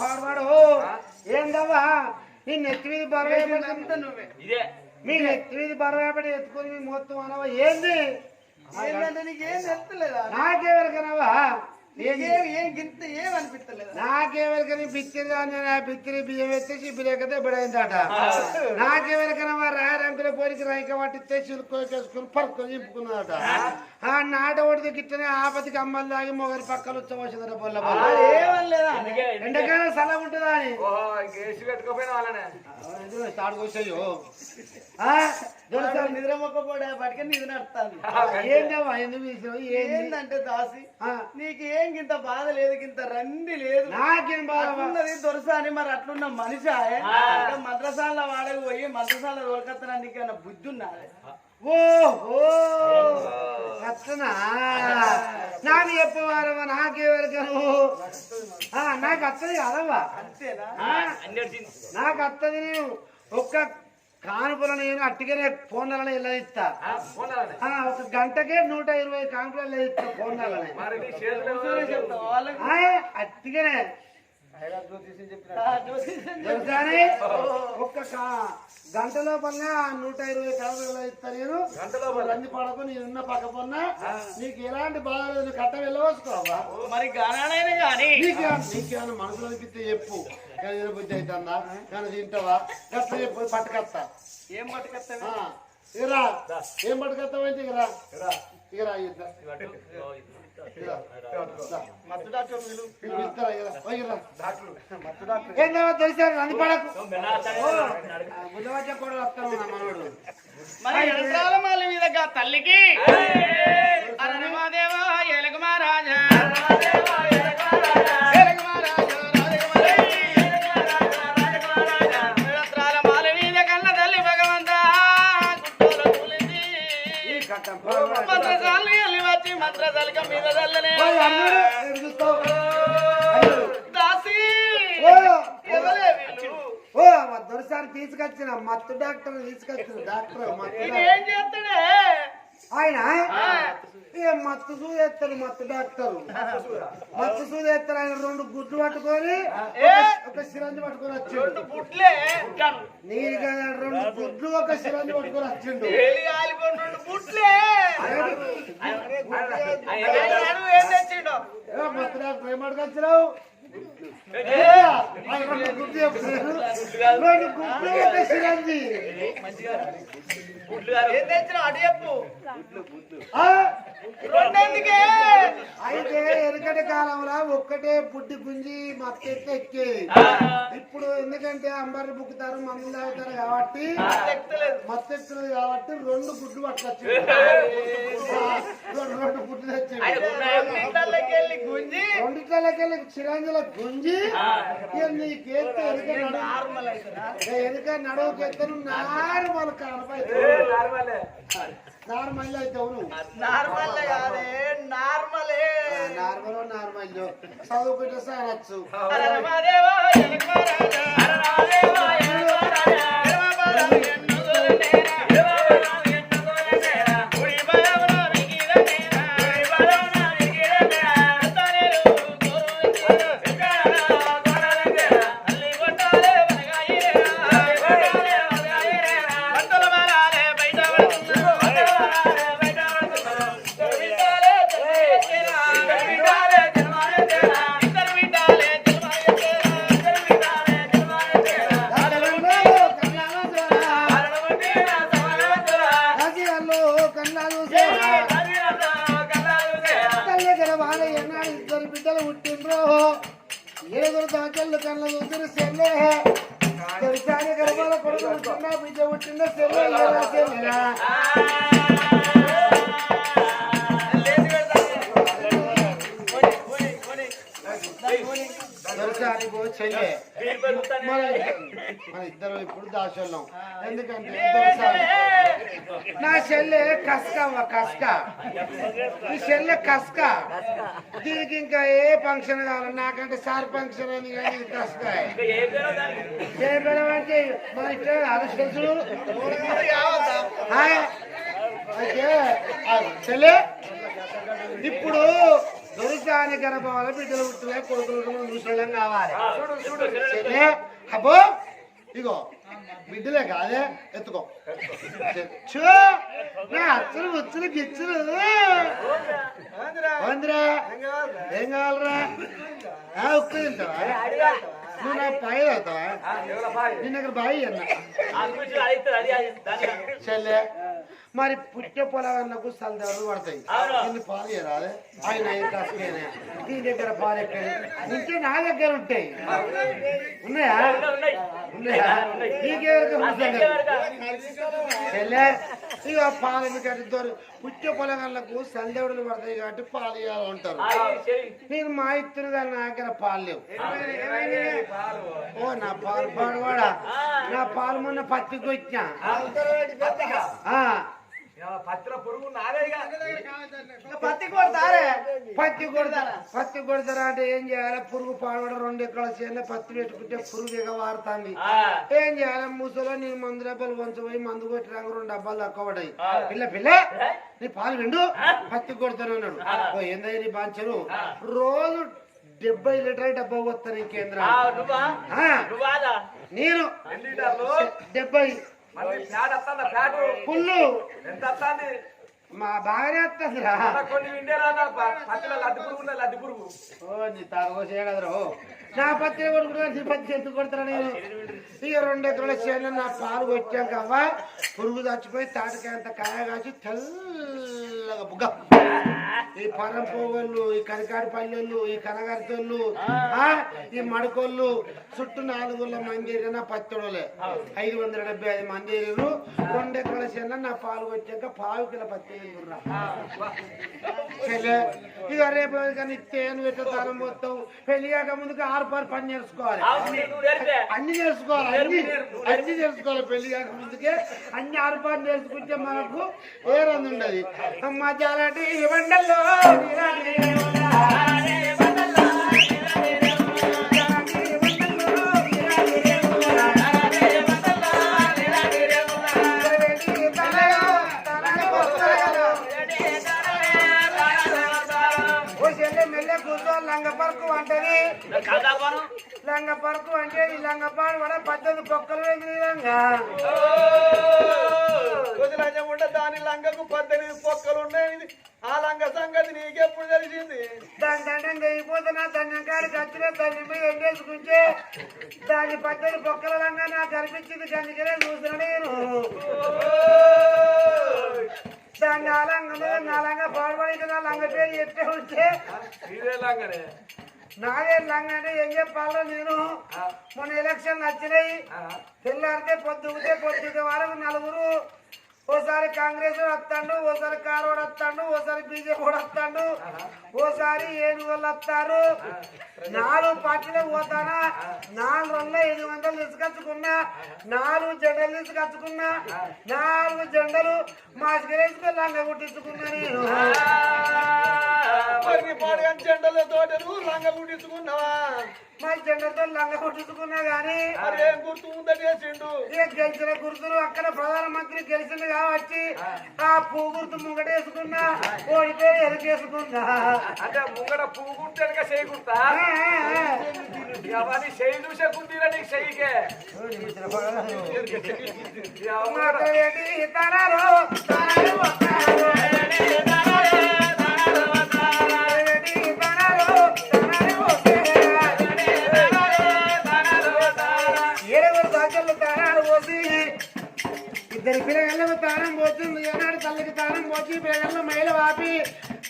పాడవాడు ఏందవ్వా నీ నెత్తి మీద బరువు నువ్వే. ఇదే. మీ నెత్తి మీద బరువు ఎత్తుకొని మీ మొత్తం అనవా. ఏంది? ఏంటంటే నీకు ఏం తెలుస్తలేదా నాకెవరికనవా నీకేం ఏం గింత ఏం అనిపిస్తలేదా? నాకెవరికని బిత్తిరి దాన్ని బిత్తిరి బియ్యం ఎత్తేసి బిలేకతే బిడైందట. నాకెవరికనవా రాయరంకుల పోలికి రైక పట్టిస్తే చిలుక్కొని పరుకొని చింపుకున్నదట ఆ. నాట ఒడిది గిట్టనే ఆపతికి అమ్మలు దాగి మొగరి పక్కన వచ్చవచ్చిందట బొల్ల బొల్ల. ఎండకాలం సలహా ఉంటుందా అని? స్టార్ట్ వచ్చాయో నిద్ర మొక్కపోడా పట్టుకొని నిద్ర నడుస్తాను ఏందమ్మా ఎందుకు తీసావు ఏంది? ఏందంటే దాసి నీకు ఏం గింత బాధ లేదు గింత రండి లేదు. నాకేం బాధ అట్లున్నది దొరస అని మరి అట్లున్న మనిషి మద్రసాల వాడకు పోయి మద్రసాల దొరకత్తనా నీకు ఏమైనా బుద్ధి ఉన్నది ఓహో అట్లనా నాకు చెప్పవారు నాకెవరికను నాకు అత్తది కదవ్వా అంతేనా నాకు అత్తది నేను ఒక్క కానుపుల నేను అట్టిగానే ఫోన్లలో ఇలా ఇస్తా. ఫోన్ ఆ, ఒక గంటకే నూట ఇరవై చెప్తావా వాళ్ళకి. ఆ, అట్టిగానే. ఒక్క కా- గంట లోపల నూట ఇరవై కానుపులలో ఇస్తా నేను. గంట లోపల? రంది పడకు నేను ఉన్న పక్క పొన్న నీకు ఎలాంటి బాధ లేదు కట్ట వెళ్ళవచ్చుకోవా మరి నీకేమన్నా మనసులో అనిపిస్తే చెప్పు. కానీ ఏదో బుద్ధి అవుతుందా కానీ తింటావా? గట్ల చెప్పు పట్టుకత్తా ఏం పట్టుకొస్తావు? ఆ, ఇగరా ఏం పట్టుకత్తావు అంటే ఇగరా ఇగరా ఇద్దా మత్తు డాక్టర్ వీళ్ళు ఇస్తారా ఇగరా ఓ ఇగరా ఏందో తెలిసారు కూడా వస్తాను మనోడు మరి మీద తల్లికి? దొరసారి తీసుకొచ్చిన మత్తు డాక్టర్ తీసుకొచ్చిన డాక్టర్ ఆయన? ఏ మత్తు ఎత్తాడు మత్తు డాక్టర్? మత్తు ఎత్తాడు ఆయన రెండు గుడ్లు పట్టుకొని? ఒక సిరంజి పట్టుకొని రెండు వచ్చిండు నీరు కదా రెండు గుడ్లు ఒక సిరంజి పట్టుకొని వచ్చిండు. మత్తు డాక్టర్ ఏం పట్టుకొచ్చినావు. రెండు గుడ్లు ఒక సిరంజి. ఏం తెచ్చినావు? అటు చెప్పు. ఆ? రెండెందుకే? అయితే ఎనకటి కాలంలో ఒక్కటే పుట్టి గుంజి మత్తెత్తి ఎక్కేది ఇప్పుడు ఎందుకంటే అంబర్లు బుక్కుతారు మందులు తాగుతారు కాబట్టి మత్తెత్తులు కాబట్టి రెండు గుడ్లు పట్టుకొచ్చింది. రెండు రెండు గుడ్లు తెచ్చింది రెండిట్లకెళ్ళి చిరంజీల గుంజి నీకేస్తే ఎనక నడువు నార్మల్ ఎత్తను నార్మల్ అయితే అవును. నార్మల్ కాదే నార్మలే. నార్మల్ నార్మల్ చదువుకుంటే సారచ్చు అరమాదేవా మన మన ఇద్దరు ఇప్పుడు దాసోళ్ళం. ఎందుకంటే. నా చెల్లె కస్కవ్వ కస్క. ఈ చెల్లె కస్క. దీనికి ఇంకా ఏ ఫంక్షన్ కావాలి? నాకంటే సార్ ఫంక్షన్ అని కానీ కస్క. చేయడం అంటే మన ఇష్టం ఆలోచించుడు అయితే చెల్లె ఇప్పుడు దొరికాని గర్భాలు బిడ్డలు పుట్టులే కొడుకులు ముసలం కావాలి చూడు చూడు చెల్లె, అబ్బో ఇగో బిడ్డలే కాదే ఎత్తుకో చూ నా అచ్చులు ఉచ్చులు గిచ్చులు వందిరా ఏం కావాలరా ఆ, ఉక్కు తింటావా నువ్వు నా పాయి అవుతావా ఎవరా బాయ్ నేను దగ్గర బాయి అన్న అది అయితే అది అది దాని చెల్లె మరి పుట్టే పొలగన్నకు సలదాలు పడతాయి. ఇన్ని పాలు రాదే ఆయన ఐదు కాసులేనే నీ దగ్గర పాలు ఎక్కడ? ఉంటే నా దగ్గర ఉంటాయి. ఉన్నాయా? ఉన్నాయి? నీకెవరికి చెల్లె ఇక పాలు ఎందుకంటే దొరి పుట్టే పొలగన్నకు సందేవుడులు పడతాయి కాబట్టి పాలు ఇవ్వాలంటారు నేను మా ఇత్తులు కానీ నా దగ్గర పాలు లేవు. ఓ నా పాలు పాడువాడా? నా పాలు మొన్న పత్తికి వచ్చా పత్ర పురుగు నాదేగా పత్తి కొడతారే? పత్తి కొడతారా? పత్తి కొడతారా? అంటే ఏం చేయాలి? పురుగు పాడవడ రెండు ఎకరాల చేయాలి పత్తి పెట్టుకుంటే పురుగు ఎగ వారుతాంది. ఏం చేయాలి? ముసలో నేను మందు డబ్బాలు వంచబోయి మందు కొట్టి రంగు రెండు డబ్బాలు తక్కువ పడ్డాయి. పిల్ల పిల్ల నీ పాలు విండు. పత్తి కొడతాను అన్నాడు. ఓ ఏందయ్య నీ బాంచరు? రోజు డెబ్బై లీటర్ డబ్బా వస్తాను ఈ కేంద్రం నేను డెబ్బై. వస్తుందా? పుల్లు ఎంత వస్తుంది? మా బాగానే వస్తుందిరా కొన్ని విండేరా పత్తిలో లడ్డు పురుగు లడ్డు పురుగు. ఓ నీ తాగోసే కదరా. నా పత్తి నీ పత్తి ఎందుకు కొడతారా నేను? ఇక రెండు ఎకరాల చేను నా పాలు కొట్టాక అవ్వ పురుగు చచ్చిపోయి తాటికాయ అంత కాయ కాచి తెల్లగా బుగ్గ. ఈ పరం పోగోళ్ళు ఈ కరికాడి పల్లెళ్ళు ఈ కనగరితోళ్ళు ఆ, ఈ మడకోళ్ళు చుట్టూ నాలుగుల మంది నా పత్తోడలే ఐదు వందల డెబ్బై ఐదు మంది ఎరిగిరు. రెండు ఎకరాల చేను నా పాలు కొట్టాక పావు కిలో పత్తి. చెల్లె, ఇక రేపు కానీ తేను పెట్టే తానం మొత్తం పెళ్ళి కాక ముందుకు ఆరు పారు పని నేర్పే. అన్ని నేర్చుకోవాలి అన్ని. అన్ని నేర్చుకోవాలి పెళ్ళి కాక ముందుకే. అన్ని ఆరు పారు నేర్చుకుంటే మనకు ఏ రంది ఉండదు. అమ్మ జాలాంటి వండల్లో నీలాంటి వండా. జాలాంటి లంగ పరకు అంటది ఈ లంగ పాడు కూడా పద్దెనిమిది పొక్కలు వేసి లంగా రోజులంజం ఉంటే దాని లంగకు పద్దెనిమిది పొక్కలు ఉన్నాయి. ఆ లంగ సంగతి నీకెప్పుడు తెలిసింది? దాని దండం అయిపోతున్నా దండం కాడికి వచ్చిన దాని మీద ఎండేసుకుంటే దాని పద్దెనిమిది పొక్కల లంగా నాకు కనిపించింది అందుకనే చూసిన నేను. దాన్ని ఆ లంగ మీద నా లంగా పాడుపడి నా లంగ పేరు ఎట్టే ఉంటే. ఇదే లాగానే. నాదే లంగ అంటే ఏం చెప్పాలో నేను. మొన్న ఎలక్షన్ వచ్చినాయి. తెల్లారితే పొద్దుకుతే పొద్దుకే వరకు నలుగురు ఓసారి కాంగ్రెస్ వస్తాడు ఓసారి కారోడు వస్తాడు ఓసారి బీజేపీ కూడా వస్తాడు. ఓసారి ఏడు వాళ్ళు వస్తారు నాలుగు పార్టీలు పోతానా? నాలుగు వందల ఎనిమిది వందలు తీసుకొచ్చుకున్నా. నాలుగు జెండలు తీసుకొచ్చుకున్నా. నాలుగు జెండలు మాస్కరేసుకొని లంగ కుట్టించుకున్నా నేను. మరి నీ పాడుగా జెండల తోట నువ్వు లంగ గుడించుకున్నావా మా లంగ కుట్టించుకున్నా గానీ ఏం గుర్తు ఉందని ఇక గెలిచిన గుర్తులు అక్కడ ప్రధానమంత్రి గెలిచింది కాబట్టి ఆ. పువ్వు గుర్తు ముంగటేసుకున్నా ఓడిపోయి ఎరుకేసుకున్నా. అంటే ముంగడ పువ్వు గుర్తు వెనక చేయి గుర్తా? ఆ, ఆ, ఆ. అవన్నీ చేయి చూసే గుర్తీరా నీకు తరారు, వస్తారు. ఏడుగురు తారాలు పోసి ఇద్దరు పిల్లగళ్ళకు తారం పోతుంది ఏనాడు తల్లికి తారం పోసి పిల్లగళ్ళ మైల వాపి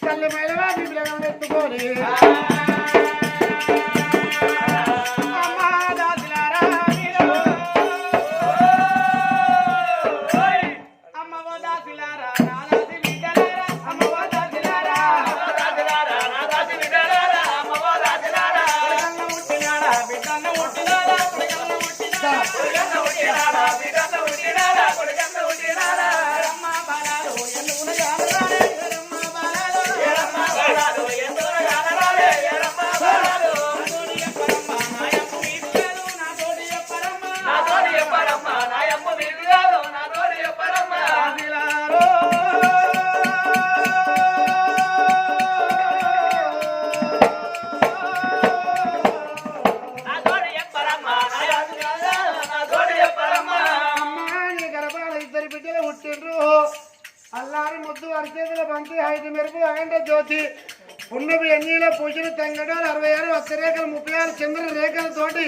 తల్లి మైల వాపి పిల్లగళ్ళ ఎత్తుకొని పూజలు తెంగడాలు అరవై ఆరు వత్సరేఖలు ముప్పై ఆరు చంద్ర రేఖలతోటి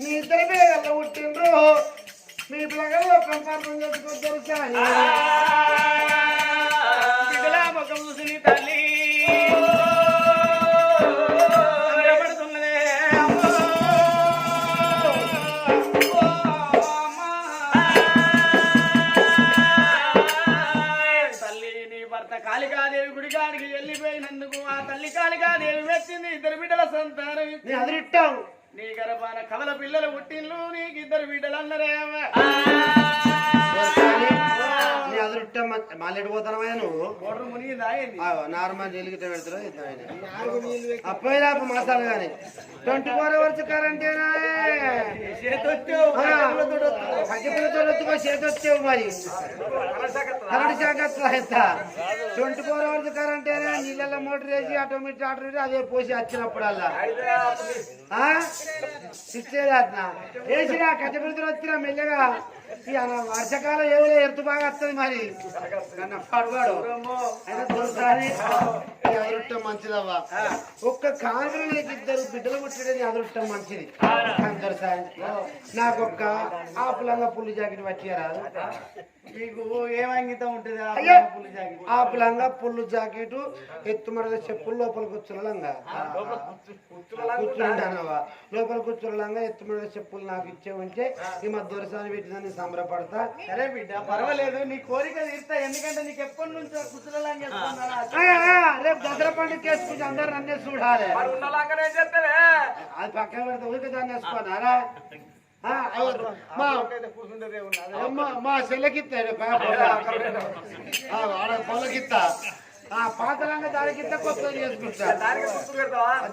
మీ ఇద్దరి పిల్లలు పుట్టినరు మీ పిల్లలు పెంపకం చేసుకుంటారు సాయి నీ గర్భాన కవల పిల్లలు పుట్టిన్లు నీకు ఇద్దరు బిడ్డలు అన్నరే మాలేడు పోతానమయ్యా నువ్వు? నార్మల్ నీళ్ళకి పెడతారు? మాసాలు కానీ ట్వంటీ ఫోర్ అవర్స్ కరెంటేనా? చేతొచ్చావు. మరి. కరెంట్ వస్తా ట్వంటీ ఫోర్ అవర్స్ కరెంట్ అయినా నీళ్ళల్లో మోటార్ వేసి ఆటోమేటిక్ ఆర్డర్ వేసి అదే పోసి వచ్చినప్పుడల్లా. ఆ? అట్లా వేసిన కచ్చపిల్లతో వచ్చిన మెల్లగా వర్షాకాలం ఏదో ఎత్తు బాగా వస్తుంది మరి. పడవాడు అయినా అదృష్టం మంచిదవ్వా. ఒక్క కాంగ్రెస్ నీకు ఇద్దరు బిడ్డలు పుట్టడం అదృష్టం మంచిది. దొరసారి నాకు ఒక్క ఆపులంగా పుల్లి జాకెట్ వచ్చారాదు మీకు ఏం అంగితం ఉంటుంది ఆ అయ్యో. పులి జాకెట్? ఆపులంగా పుల్లు జాకెట్ ఎత్తుమడల చెప్పులు లోపల కూర్చున్నలంగా కూర్చుంటానవా లోపల కూర్చున్నలంగా ఎత్తుమడల చెప్పులు నాకు ఇచ్చే ఉంటే ఈ మధ్య దొరసారి పెట్టిందని సంబరపడతా. సరే బిడ్డ పర్వాలేదు నీ కోరిక తీర్తా. ఎందుకంటే నీకు ఎప్పటి నుంచో రేపు దసరా పండుగ చేసుకుంటే అందరు నన్నే చూడాలి. అది పక్కన పెడితే ఊరికి దాన్ని వేసుకోనారా? మా మా చెల్లెకిత్తాడు పొలకిత్తా. ఆ పాతలంగా దానికిత్త కొత్త చేసుకుంటా. దానికి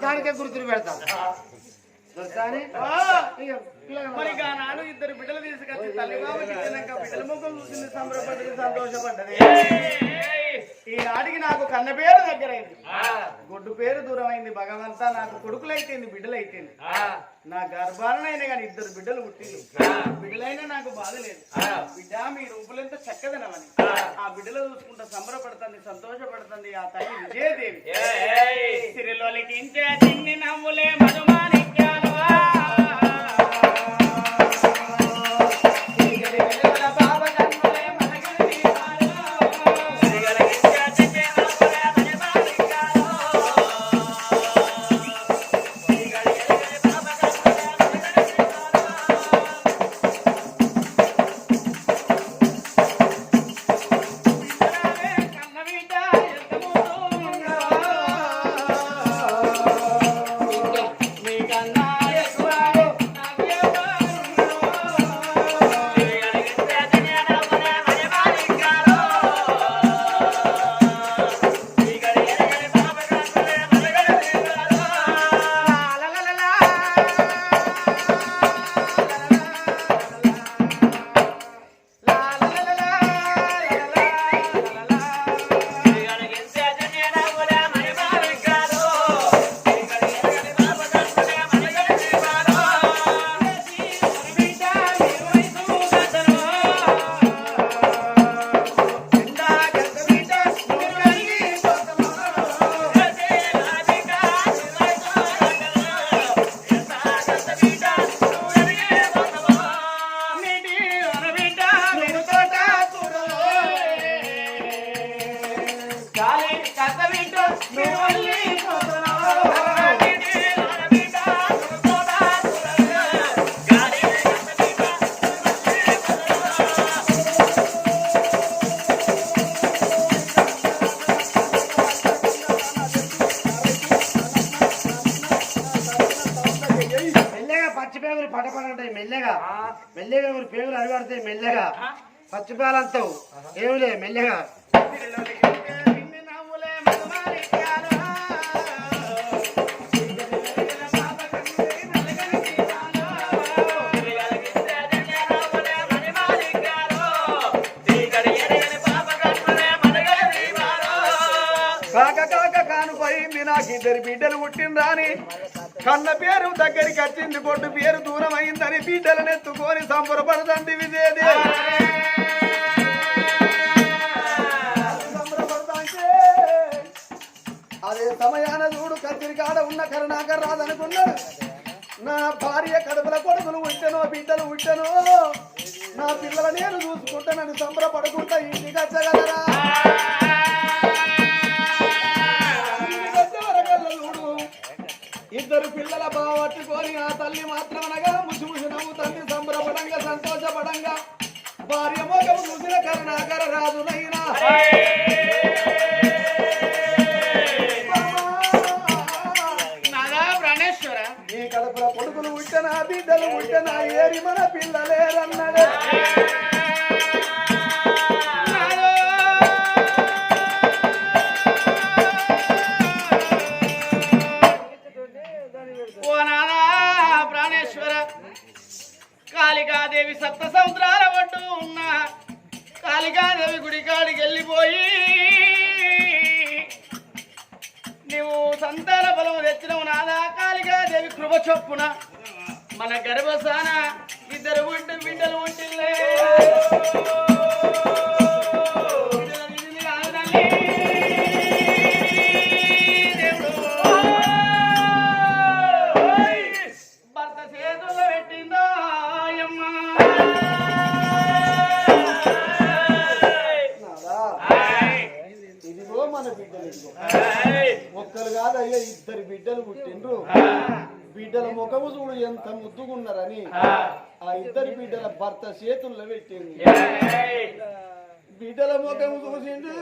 దానికే గుర్తులు పెడతా. మరి ఆనాడు ఇద్దరు బిడ్డలు తీసుకొచ్చి తల్లి బాబుకి ఇచ్చినాక బిడ్డల ముఖం చూసింది సంబరపడ్డది సంతోషపడ్డది. ఈ నాటికి నాకు కన్న పేరు దగ్గరైంది. గొడ్డు పేరు దూరం అయింది భగవంతా నాకు కొడుకులైతేంది బిడ్డలైతేంది. నా గర్భాలనైనా కానీ ఇద్దరు బిడ్డలు పుట్టింది బిడ్డలైనా నాకు బాధ లేదు. బిడ్డ మీ రూపులెంత చక్కదనమని. ఆ! బిడ్డలు చూసుకుంటా సంబరపడుతుంది సంతోషపడుతుంది. ఆ తల్లి విజయదేవి. సిరిలోలికించే తిన్ని నవ్వులే మధుమాణిక్యాలు పచ్చి ఏమిలే మెల్లగా. కాక కాక నాకు ఇద్దరు బిడ్డలు పుట్టిండ్రాని. కన్న పేరు దగ్గరికి వచ్చింది కొట్టు పేరు దూరం అయిందని బిడ్డలను ఎత్తుకొని సంబరపడదండి విజయదేవి. అదే సమయాన చూడు కత్తిరికాడ ఉన్న కరుణాకర్ రాదనుకున్నాడు నా భార్య కడుపుల కొడుకులు ఉంటెనో బిడ్డలు ఉంటెనో నా పిల్లల నేను చూసుకుంటానని సంబరపడుకుంటా ఇంటికి వచ్చగలరా? చూడు. ఇద్దరు పిల్లల బావట్టుకొని ఆ తల్లి మాత్రమనగా ముసిముసి నవ్వుతుంది సంబరపడంగా సంతోషపడంగా. భార్య మోగం చూసిన కరుణాకర రాజునైనా. బిడ్డలు ఉంటే నా ఏరి మన పిల్లలేరన్నాడు. ఓ ప్రాణేశ్వర కాళికాదేవి సప్త సముద్రాల ఒడ్డు ఉన్న కాళికాదేవి గుడికాడికి వెళ్ళిపోయి నువ్వు సంతాన బలం తెచ్చినవు నాదా కాళికాదేవి కృప చొప్పున. మన గర్భసాన ఇద్దరు ఉంటే బిడ్డలు ఉంటిల్లే ముఖము చూడు ఎంత ముద్దుగున్నారని ఆ. ఇద్దరు బిడ్డల భర్త చేతుల్లో పెట్టింది. బిడ్డల ముఖము చూసిండు.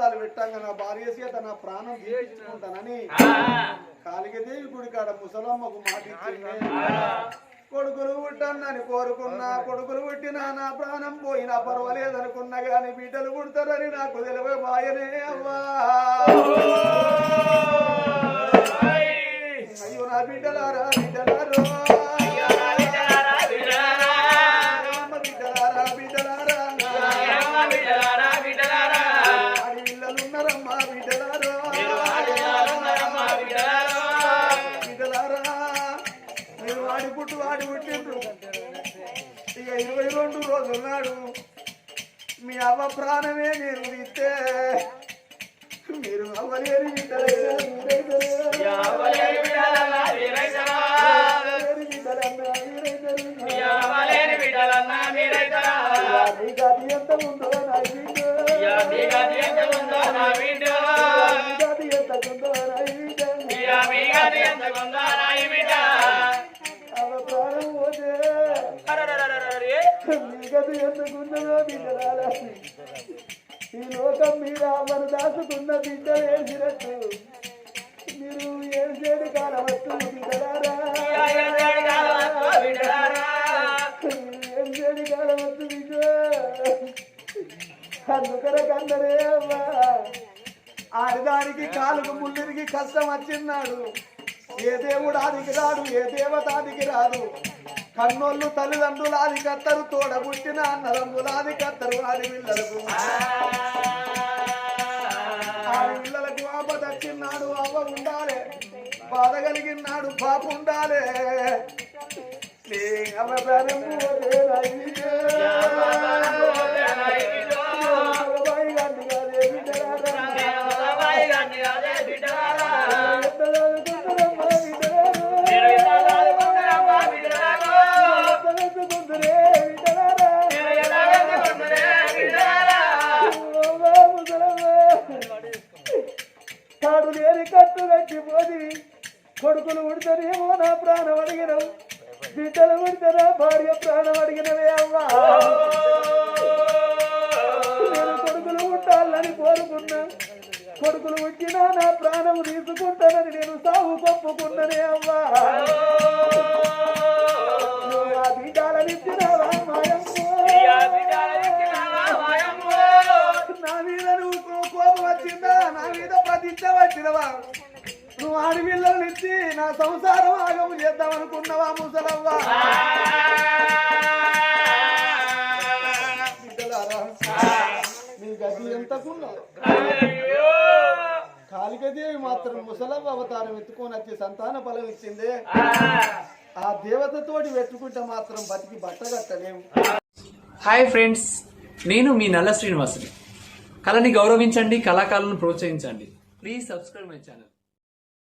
దండాలు పెట్టాక నా భార్య చేత నా ప్రాణం తీర్చుకుంటానని. కాళికదేవి గుడి కాడ ముసలమ్మకు మాట ఇచ్చింది. కొడుకులు పుట్టన్నని కోరుకున్నా కొడుకులు పుట్టినా నా ప్రాణం పోయినా పర్వాలేదనుకున్నా గాని బిడ్డలు పుడతారని నాకు తెలివే మాయనే అవ్వా. అయ్యో నా బిడ్డలారా బిడ్డలారో. రామ బిడ్డలారా బిడ్డలారా. వాడి పుట్టు వాడి పుట్టిండ్రు ఇక ఇరవై రెండు రోజులు నాడు మీ అవ్వ ప్రాణమే మీరు ఇస్తే మీరు అవ్వలేని బిడ్డలన్నా మీరైతే నీ గది ఎంత ఉందో నా ఎంత ఉందో ఈ లోకం మీద అమ్మను దాచుకున్న బిడ్డ వేసినట్టు. మీరు ఏం చేయడు కాలం వస్తుంది బిడ్డలారా. ఏం చేయడు కాలం వస్తుంది బిడ్డ. అందుకర అమ్మా ఆడదానికి కాలుకు ముళ్ళిరికి కష్టం వచ్చిన్నాడు ఏ దేవుడానికి ఆదికి రాడు ఏ దేవతానికి రాదు. కన్నోళ్ళు తల్లిదండ్రులు ఆది కత్తరు తోడ పుట్టిన అన్నదమ్ములు ఆది కత్తరు ఆది పిల్లలకు. ఆడి పిల్లలకు ఆపద వచ్చిన్నాడు అవ్వ ఉండాలి. బాధ కలిగినాడు పాప ఉండాలి. కట్టు కట్టిపోది కొడుకులు ఉడతారేమో నా ప్రాణం అడిగినవు. బిడ్డలు ఉడతారా భార్య ప్రాణం అడిగినవే అవ్వా. నేను కొడుకులు ఉండాలని కోరుకున్నా. కొడుకులు వచ్చినా నా ప్రాణం తీసుకుంటానని నేను సాగు కొప్పుకున్ననే అవ్వా. బిడ్డాలనిచ్చినావా ఎత్తుకొని వచ్చి సంతాన ఫలం ఇచ్చిందే. ఆ. దేవతతోటి పెట్టుకుంటే మాత్రం బతికి బట్టగట్టలేము. హాయ్ ఫ్రెండ్స్ నేను మీ నల్ల శ్రీనివాసుని. కళని గౌరవించండి కళాకారులను ప్రోత్సహించండి. Please subscribe my channel.